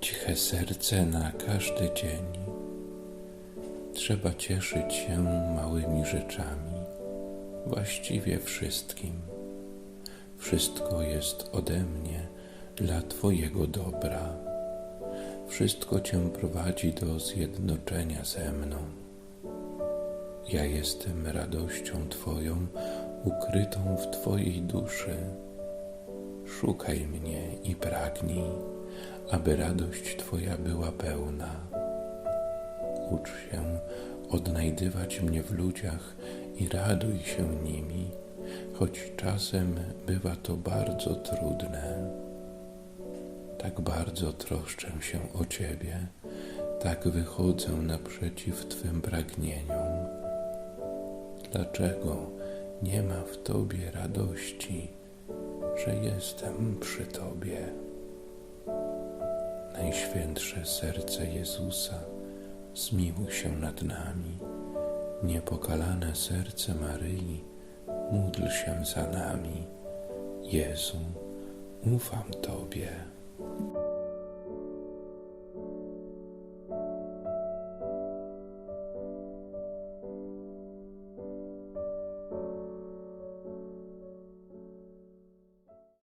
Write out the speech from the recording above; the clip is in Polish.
Ciche serce na każdy dzień. Trzeba cieszyć się małymi rzeczami, właściwie wszystkim. Wszystko jest ode mnie dla Twojego dobra. Wszystko Cię prowadzi do zjednoczenia ze mną. Ja jestem radością Twoją, ukrytą w Twojej duszy. Szukaj mnie i pragnij, aby radość Twoja była pełna. Ucz się odnajdywać mnie w ludziach i raduj się nimi, choć czasem bywa to bardzo trudne. Tak bardzo troszczę się o Ciebie, tak wychodzę naprzeciw Twym pragnieniom. Dlaczego nie ma w Tobie radości, że jestem przy Tobie? Najświętsze serce Jezusa, zmiłuj się nad nami. Niepokalane serce Maryi, módl się za nami. Jezu, ufam Tobie.